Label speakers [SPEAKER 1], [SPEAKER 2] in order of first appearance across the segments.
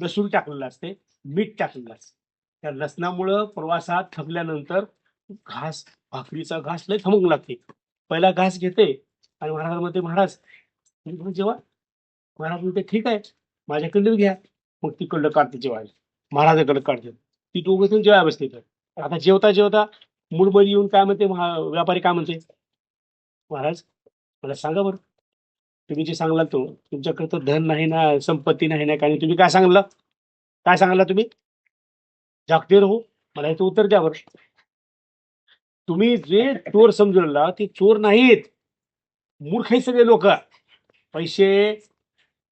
[SPEAKER 1] लसूण टाकलेलं असते मीठ टाकलेलं असते. त्या लसणामुळं प्रवासात थकल्यानंतर घास भाकरीचा घास लय थमक लागते. पहिला घास घेते आणि महाराज म्हणते महाराज जेव्हा महाराज म्हणते ठीक आहे. माझ्याकडनं घ्या. मग तिकडलं काढते जेवायला. महाराजाकडे काढते. ती दोघं जेवाय बसते तर. आता जेवता जेवता मूडमध्ये येऊन काय म्हणते महा- व्यापारी काय म्हणते? महाराज मला सांगा बरं तुम्ही जे सांगला तो तुमच्याकडे तर धन नाही ना संपत्ती नाही ना काही तुम्ही काय सांगला? काय सांगला तुम्ही? जागते राहू. मला याचं उत्तर द्यावर तुम्ही जे चोर समजला ते चोर नाहीत. मूर्ख आहेत सगळे लोक. पैसे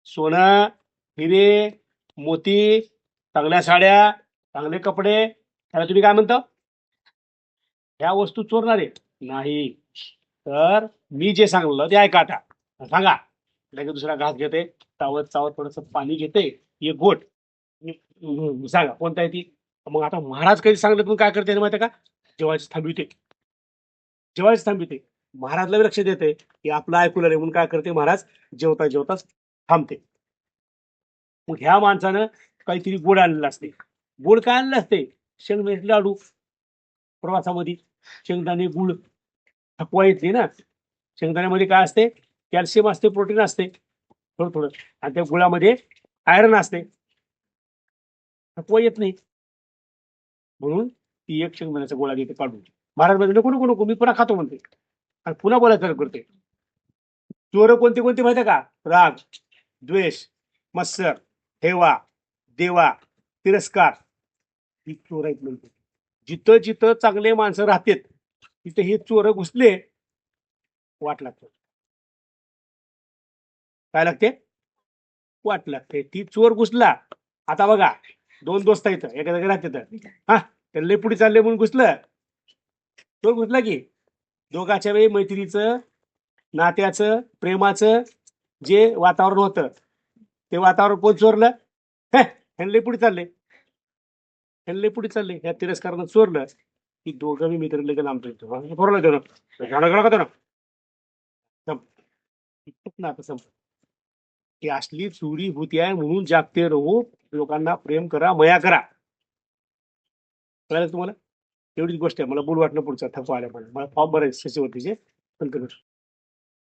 [SPEAKER 1] सोनं हिरे मोती चांगल्या साड्या चांगले कपडे. त्याला तुम्ही काय म्हणता? ह्या वस्तू चोरणारे. नाही. तर मी जे सांगलं ते ऐका आता. सांगा. लगेच दुसरा घास घेते चावत चावत थोडस पाणी घेते एक घोट. सांगा कोणता आहे ती? मग आता महाराज कधी सांगले पण काय करते माहिती का? जेवायचं थांबविते. जेवायचं थांबविते. महाराजला लक्ष देते की आपलं ऐकू लागले म्हणून काय करते महाराज? जेवता जेवताच थांबते. मग ह्या माणसानं काहीतरी गोड आणलेलं असते. गोड काय आणलं असते? शेंगदाणे लाडू. प्रवासामध्ये शेंगदाणे गुळ. थकवा येतली ना? शेंगदाण्यामध्ये काय असते? कॅल्शियम असते प्रोटीन असते. थोडं थोडं. आणि त्या गुळामध्ये आयरन असते. थकवा येत नाही. म्हणून ती एक शेंगदाण्याचा गोळा घेते काढून महाराज म्हणजे नको नको नको मी पुन्हा खातो म्हणते. आणि पुन्हा बोलायचं करते. चोर कोणते कोणते माहिती का? राग द्वेष मत्सर हेवा देवा तिरस्कार. ही चोर आहेत म्हणते. जिथं जिथं चांगले माणसं राहतात तिथे हे चोर घुसले वाट लागतात काय लागते? वाट लागते. ती चोर घुसला. आता बघा दोन दोस्त आहेत एका जागी तर हा त्याला पुढे चालले म्हणून घुसलं. चोर घुसला की. दोघाच्या वेळी मैत्रीचं नात्याचं प्रेमाचं जे वातावरण होतं ते वातावरण कोण चोरलं? हे ह्यांना पुढे चालले. ह्यांना पुढे चालले. ह्या तिरस्कारानं चोरलं. की दोघं मी मित्र लगेच आमचं इथं. थोरलं त्यानं. झाडं गळा का ना आता संप. की असली चोरी होती आहे म्हणून जागते राहू लोकांना प्रेम करा मया करा. कळलं तुम्हाला? एवढीच गोष्ट आहे. मला बोल वाटणं पुढचा थकवा आल्या मला मला फॉर्म भरायचे सचिवतीचे. पण करू.